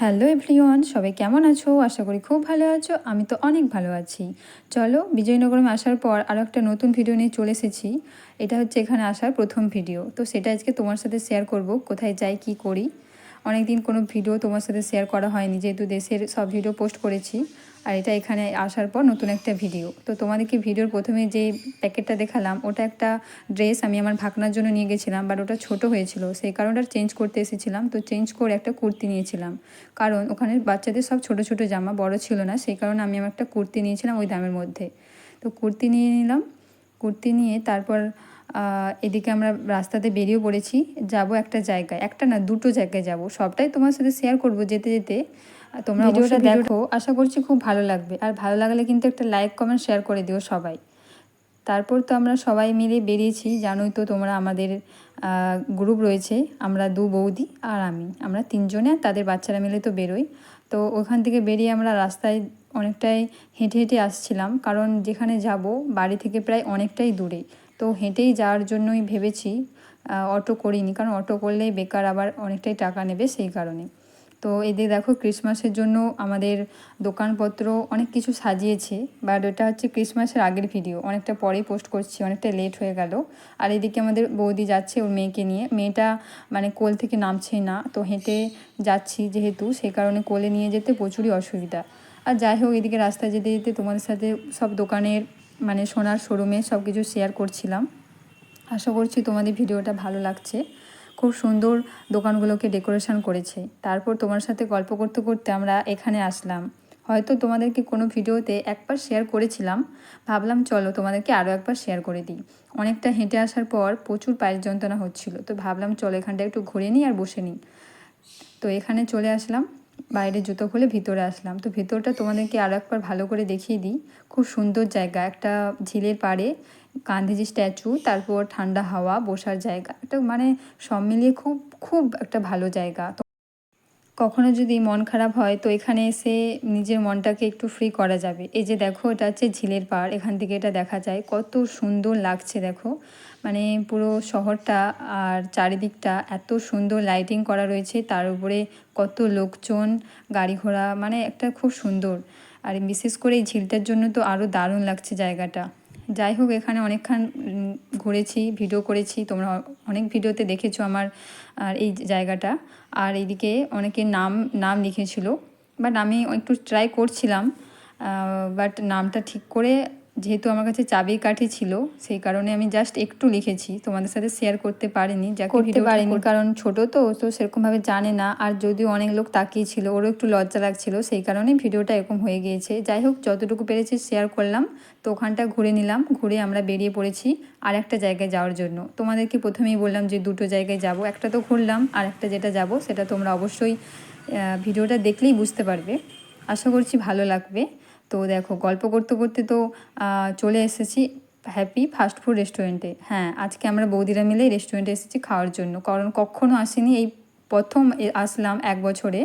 Hello everyone, সবাই কেমন আছো? আশা করি খুব ভালো আছো। আমি তো অনেক ভালো আছি। চলো বিজয়নগরমে আসার পর আরও একটা নতুন ভিডিও নিয়ে চলে এসেছি। এটা হচ্ছে এখানে আসার প্রথম ভিডিও তো সেটা আজকে তোমার সাথে শেয়ার করব, কোথায় যাই, কি করি। অনেক দিন কোনো ভিডিও তোমার সাথে শেয়ার করা হয়নি, যেহেতু দেশের সব ভিডিও পোস্ট করেছি। আর এটা এখানে আসার পর নতুন একটা ভিডিও তো তোমাদেরকে ভিডিওর প্রথমে যে প্যাকেটটা দেখালাম, ওটা একটা ড্রেস আমি আমার ভাকনার জন্য নিয়ে গেছিলাম বাট ওটা ছোট হয়েছিল। সেই কারণটা চেঞ্জ করতে এসেছিলাম। তো চেঞ্জ করে একটা কুর্তি নিয়েছিলাম। কারণ ওখানে বাচ্চাদের সব ছোট ছোট জামা, বড় ছিল না, সেই কারণে আমি আমার একটা কুর্তি নিয়েছিলাম ওই দামের মধ্যে। তো কুর্তি নিয়ে নিলাম। কুর্তি নিয়ে তারপর এদিকে আমরা রাস্তাতে বেরিয়ে পড়েছি। যাব একটা জায়গায়। একটা না দুটো জায়গায় যাব। সবটাই তোমার সাথে শেয়ার করব যেতে যেতে। তোমরা ভিডিওটা দেখো। আশা করছি খুব ভালো লাগবে। আর ভালো লাগলে কিন্তু একটা লাইক কমেন্ট শেয়ার করে দিও সবাই। তারপর তো আমরা সবাই মিলে বেরিয়েছি। জানোই তো তোমরা আমাদের গ্রুপ রয়েছে। আমরা দু বৌদি আর আমি। আমরা তিনজনে আর তাদের বাচ্চারা মিলে তো বেরোই। তো ওখান থেকে বেরিয়ে আমরা রাস্তায় অনেকটাই হেঁটে হেঁটে আসছিলাম। কারণ যেখানে যাব বাড়ি থেকে প্রায় অনেকটাই দূরে। তো হেঁটেই যাওয়ার জন্যই ভেবেছি অটো করিনি। কারণ অটো করলেই বেকার আবার অনেকটাই টাকা নেবে সেই কারণে। তো এদের দেখো ক্রিসমাসের জন্য আমাদের দোকানপত্র অনেক কিছু সাজিয়েছে। বাট ওটা হচ্ছে ক্রিসমাসের আগের ভিডিও। অনেকটা পরেই পোস্ট করছি, অনেকটা লেট হয়ে গেল। আর এদিকে আমাদের বৌদি যাচ্ছে ওর মেয়েকে নিয়ে। মেয়েটা মানে কোল থেকে নামছে না, তো হেঁটে যাচ্ছি যেহেতু, সেই কারণে কোলে নিয়ে যেতে প্রচুরই অসুবিধা। আর যাই হোক, এদিকে রাস্তায় যেতে যেতে তোমাদের সাথে সব দোকানের মানে সোনার শোরুমে সব কিছু শেয়ার করছিলাম। আশা করছি তোমাদের ভিডিওটা ভালো লাগছে। খুব সুন্দর দোকানগুলোকে ডেকোরেশন করেছে। তারপর তোমার সাথে গল্প করতে করতে আমরা এখানে আসলাম। হয়তো তোমাদেরকে কোনো ভিডিওতে একবার শেয়ার করেছিলাম। ভাবলাম চলো তোমাদেরকে আরও একবার শেয়ার করে দিই। অনেকটা হেঁটে আসার পর প্রচুর পায়ের যন্ত্রণা হচ্ছিল। তো ভাবলাম চলো এখানটা একটু ঘুরে নিই আর বসে নিই। তো এখানে চলে আসলাম। বাইরে জুতো খুলে ভিতরে আসলাম। তো ভিতরটা তোমাদেরকে আরও একবার ভালো করে দেখিয়ে দিই। খুব সুন্দর জায়গা, একটা ঝিলের পাড়ে গান্ধীজি স্ট্যাচু, তারপর ঠান্ডা হাওয়া, বসার জায়গা। এটা মানে সব মিলিয়ে খুব খুব একটা ভালো জায়গা। কখনো যদি মন খারাপ হয়, তো এখানে এসে নিজের মনটাকে একটু ফ্রি করা যাবে। এই যে দেখো, এটা হচ্ছে ঝিলের পাড়, এখান থেকে এটা দেখা যায়। কত সুন্দর লাগছে দেখো। মানে পুরো শহরটা আর চারিদিকটা এত সুন্দর লাইটিং করা রয়েছে, তার উপরে কত লোকজন, গাড়ি ঘোড়া মানে একটা খুব সুন্দর। আর বিশেষ করে এই ঝিলটার জন্য তো আরও দারুণ লাগছে জায়গাটা। যাই হোক, এখানে অনেকক্ষণ ঘুরেছি ভিডিও করেছি, তোমরা অনেক ভিডিওতে দেখেছ আমার, আর এই জায়গাটা। আর এইদিকে অনেকে নাম নাম লিখেছিল বাট আমি একটু ট্রাই করছিলাম বাট নামটা ঠিক করে যেহেতু আমার কাছে চাবি কাঠি ছিল সেই কারণে আমি জাস্ট একটু লিখেছি। তোমাদের সাথে শেয়ার করতে পারিনি যা করতে পারিনি। কারণ ছোট তো তো সেরকমভাবে জানে না। আর যদিও অনেক লোক তাকিয়েছিল ওরও একটু লজ্জা লাগছিল সেই কারণে ভিডিওটা এরকম হয়ে গিয়েছে। যাই হোক যতটুকু পেরেছি শেয়ার করলাম তো ওখানটা ঘুরে নিলাম ঘুরে আমরা বেরিয়ে পড়েছি আর একটা জায়গায় যাওয়ার জন্য। তোমাদেরকে প্রথমেই বললাম যে দুটো জায়গায় যাব একটা তো ঘুরলাম আর একটা যেটা যাব সেটা তোমরা অবশ্যই ভিডিওটা দেখলেই বুঝতে পারবে। আশা করছি ভালো লাগবে। তো দেখো গল্প করতে করতে তো চলে এসেছি হ্যাপি ফাস্টফুড রেস্টুরেন্টে হ্যাঁ আজকে আমরা বৌদিরা মিলে রেস্টুরেন্টে এসেছি খাওয়ার জন্য। কারণ কখনও আসিনি এই প্রথম আসলাম এক বছরে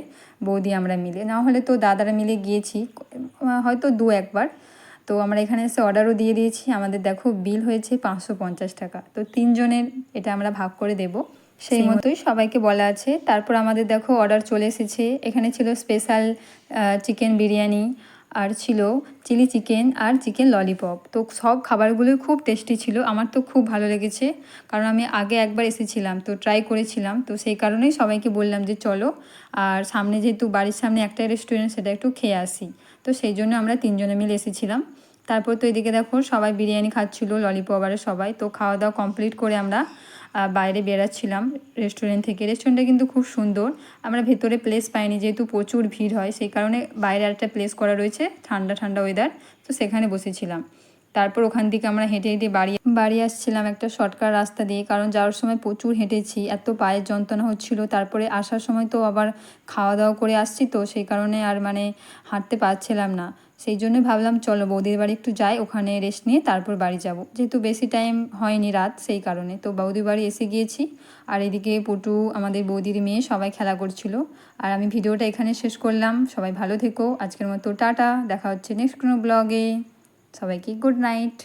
বৌদি আমরা মিলে। না হলে তো দাদারা মিলে গিয়েছি হয়তো দু একবার। তো আমরা এখানে এসে অর্ডারও দিয়ে দিয়েছি। আমাদের দেখো বিল হয়েছে পাঁচশো পঞ্চাশ টাকা। তো তিনজনের এটা আমরা ভাগ করে দেব। সেই মতোই সবাইকে বলা আছে। তারপর আমাদের দেখো অর্ডার চলে এসেছে। এখানে ছিল স্পেশাল চিকেন বিরিয়ানি আর ছিল চিলি চিকেন আর চিকেন ললিপপ। তো সব খাবারগুলোই খুব টেস্টি ছিল। আমার তো খুব ভালো লেগেছে। কারণ আমি আগে একবার এসেছিলাম, তো ট্রাই করেছিলাম। তো সেই কারণেই সবাইকে বললাম যে চলো, আর সামনে যেহেতু বাড়ির সামনে একটাই রেস্টুরেন্ট সেটা একটু খেয়ে আসি। তো সেই জন্য আমরা তিনজনে মিলে এসেছিলাম। তারপর তো এদিকে দেখো সবাই বিরিয়ানি খাচ্ছিল ললিপপ আর সবাই। তো খাওয়া দাওয়া কমপ্লিট করে আমরা বাইরে বেরাচ্ছিলাম রেস্টুরেন্ট থেকে। রেস্টুরেন্টটা কিন্তু খুব সুন্দর। আমরা ভেতরে প্লেস পাইনি যেহেতু প্রচুর ভিড় হয়, সেই কারণে বাইরে একটা প্লেস করা রয়েছে, ঠান্ডা ঠান্ডা ওয়েদার তো সেখানে বসেছিলাম। তারপর ওখান থেকে আমরা হেঁটে হেঁটে বাড়ি বাড়ি আসছিলাম একটা শর্টকাট রাস্তা দিয়ে, কারণ যাওয়ার সময় প্রচুর হেঁটেছি, এত পায়ের যন্ত্রণা হচ্ছিল। তারপরে আসার সময় তো আবার খাওয়া দাওয়া করে আসছি তো, সেই কারণে আর মানে হাঁটতে পারছিলাম না। সেই জন্য ভাবলাম, চলো বৌদির বাড়ি একটু যাই, ওখানে রেস্ট নিয়ে তারপর বাড়ি যাব। যেহেতু বেশি টাইম হয়নি রাত, সেই কারণে। তো বৌদির বাড়ি এসে গিয়েছি, আর এদিকে পটু, আমাদের বৌদির মেয়ে সবাই খেলা করছিল। আর আমি ভিডিওটা এখানে শেষ করলাম। সবাই ভালো থেকো। আজকের মতো টাটা। দেখা হচ্ছে নেক্সট কোনো ব্লগে সবাইকে গুড নাইট